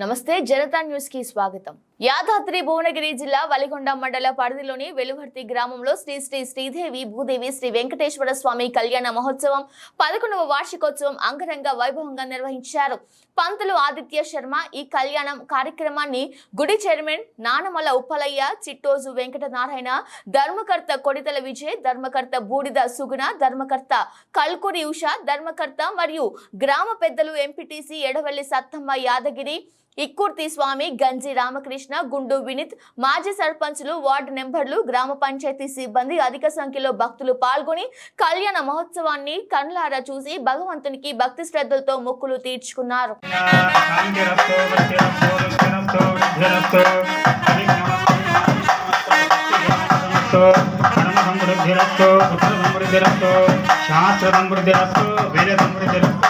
నమస్తే జనతా న్యూస్కి స్వాగతం. యాదాద్రి భువనగిరి జిల్లా వలిగొండ మండల పరిధిలోని వెలువర్తి గ్రామంలో శ్రీ శ్రీ శ్రీదేవి భూదేవి శ్రీ వెంకటేశ్వర స్వామి కళ్యాణ మహోత్సవం పదకొండవ వార్షికోత్సవం అంగరంగ వైభవంగా నిర్వహించారు. పంతులు ఆదిత్య శర్మ ఈ కళ్యాణం కార్యక్రమాన్ని గుడి చైర్మన్ నానమల ఉప్పలయ్య చిట్టోజు వెంకటనారాయణ ధర్మకర్త కొడితల విజయ్ ధర్మకర్త బూడిద సుగుణ ధర్మకర్త కల్కురి ఉష ధర్మకర్త మరియు గ్రామ పెద్దలు ఎంపీటీసీ ఎడవెల్లి సత్తమ్మ యాదగిరి ఇక్కుర్తి స్వామి గంజి రామకృష్ణ గుండు వినిత్ మాజీ సర్పంచులు వార్డు నెంబర్లు గ్రామ పంచాయతీ సిబ్బంది అధిక సంఖ్యలో భక్తులు పాల్గొని కళ్యాణ మహోత్సవాన్ని కన్లారా చూసి భగవంతునికి భక్తి శ్రద్ధలతో మొక్కులు తీర్చుకున్నారు. శాస్త్ర సమృద్ధిరస్తో వేద సమృద్ధిరస్తో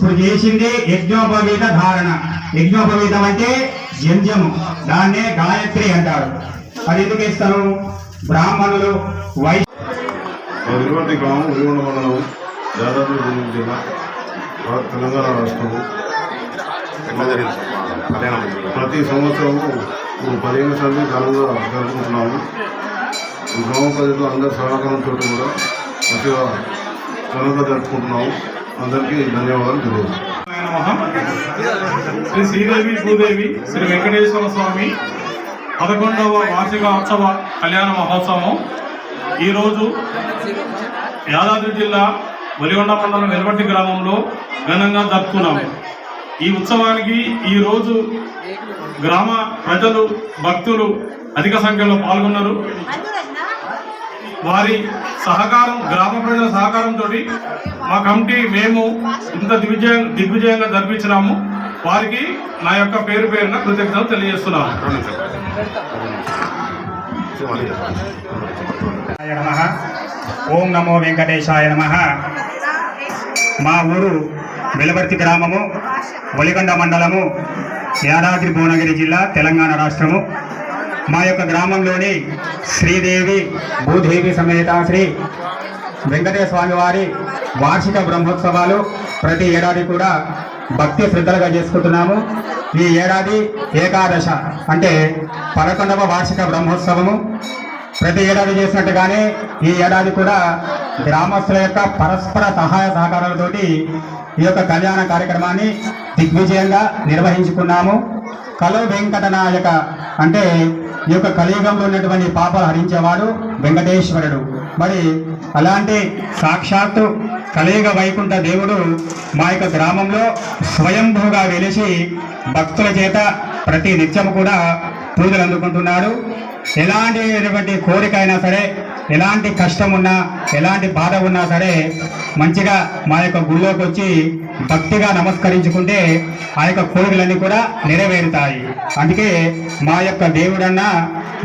ఇప్పుడు చేసింది యజ్ఞోపవీత ధారణ. యజ్ఞోపవీతం అంటే యజ్ఞము దాన్నే గాయత్రి అంటారు. అది ఎందుకు ఇస్తారు బ్రాహ్మణులు వై ఇటువంటి గ్రామం ఉరిగొండ మండలం యాదాద్రి భువనగిరి జిల్లా భారత తెలంగాణ రాష్ట్రము. ప్రతి సంవత్సరము ఇప్పుడు పదిహేను సార్లు ఘనంగా జరుపుకుంటున్నాము. ఈ గ్రామ ప్రజలు అందరి సహకారంతో కూడా మంచిగా ఘనంగా జరుపుకుంటున్నాము. అందరికీ ధన్యవాదాలు తెలియజేస్తాను శ్రీ శ్రీదేవి భూదేవి శ్రీ వెంకటేశ్వర స్వామి పదకొండవ వార్షిక ఉత్సవ కళ్యాణ మహోత్సవం. ఈరోజు యాదాద్రి జిల్లా ఒలిగొండ మండలం వెలువట్టి గ్రామంలో ఘనంగా జరుపుకున్నాము ఈ ఉత్సవానికి ఈరోజు గ్రామ ప్రజలు భక్తులు అధిక సంఖ్యలో పాల్గొన్నారు. వారి సహకారం గ్రామ ప్రజల సహకారంతో మా కమిటీ మేము ఇంత దిగ్విజయం దిగ్విజయంగా జరిపించినాము. వారికి నా యొక్క పేరు పేరున కృతజ్ఞతలు తెలియజేస్తున్నాము. ఓం నమో వెంకటేశాయ నమ. మా ఊరు వెలవర్తి గ్రామము ఒలిగొండ మండలము యాదాద్రి భువనగిరి జిల్లా తెలంగాణ రాష్ట్రము. మా యొక్క గ్రామంలోని శ్రీదేవి భూదేవి సమేత శ్రీ వెంకటేశ్వర స్వామి వారి వార్షిక బ్రహ్మోత్సవాలు ప్రతి ఏడాది కూడా భక్తి శ్రద్ధలుగా చేసుకుంటున్నాము. ఈ ఏడాది ఏకాదశ అంటే పదకొండవ వార్షిక బ్రహ్మోత్సవము. ప్రతి ఏడాది చేసినట్టుగానే ఈ ఏడాది కూడా గ్రామస్తుల యొక్క పరస్పర సహాయ సహకారాలతోటి ఈ యొక్క కళ్యాణ కార్యక్రమాన్ని దిగ్విజయంగా నిర్వహించుకున్నాము. కలో వెంకటనాయక అంటే ఈ యొక్క కలియుగంలో ఉన్నటువంటి పాపాలు హరించేవాడు వెంకటేశ్వరుడు. మరి అలాంటి సాక్షాత్తు కలియుగ వైకుంఠ దేవుడు మా యొక్క గ్రామంలో స్వయంభూగా వెలిసి భక్తుల చేత ప్రతి నిత్యం కూడా పూజలు అందుకుంటున్నాడు. ఎలాంటి కోరిక అయినా సరే ఎలాంటి కష్టం ఉన్నా ఎలాంటి బాధ ఉన్నా సరే మంచిగా మా యొక్క గుళ్ళోకి వచ్చి భక్తిగా నమస్కరించుకుంటే ఆ యొక్క కోరికలన్నీ కూడా నెరవేరుతాయి. అందుకే మా యొక్క దేవుడన్న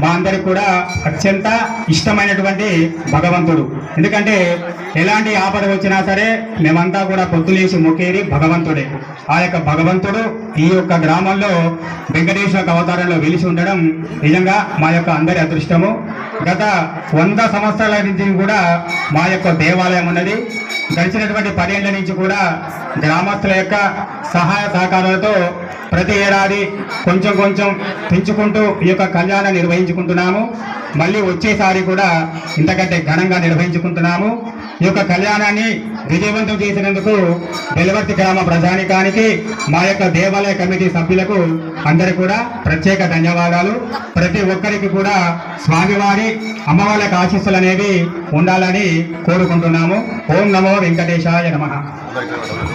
మా అందరికి కూడా అత్యంత ఇష్టమైనటువంటి భగవంతుడు. ఎందుకంటే ఎలాంటి ఆపద వచ్చినా సరే మేమంతా కూడా పొత్తులేసి మొక్కేది భగవంతుడే. ఆ యొక్క భగవంతుడు ఈ యొక్క గ్రామంలో వెంకటేశ్వర అవతారంలో వెలిసి ఉండడం నిజంగా మా యొక్క అందరి అదృష్టము. గత వంద సంవత్సరాల నుంచి కూడా మా యొక్క దేవాలయం ఉన్నది. గడిచినటువంటి పదేళ్ళ నుంచి కూడా గ్రామస్తుల యొక్క సహాయ సహకారాలతో ప్రతి ఏడాది కొంచెం కొంచెం పెంచుకుంటూ ఈ యొక్క కళ్యాణం నిర్వహించుకుంటున్నాము. మళ్ళీ వచ్చేసారి కూడా ఇంతకంటే ఘనంగా నిర్వహించుకుంటున్నాము. ఈ యొక్క కళ్యాణాన్ని విజయవంతం చేసినందుకు వెలువర్తి గ్రామ ప్రజానికానికి మా యొక్క దేవాలయ కమిటీ సభ్యులకు అందరు కూడా ప్రత్యేక ధన్యవాదాలు. ప్రతి ఒక్కరికి కూడా స్వామివారి అమ్మవార్లకు ఆశీస్సులు అనేవి ఉండాలని కోరుకుంటున్నాము. ఓం నమో వెంకటేశాయ నమ.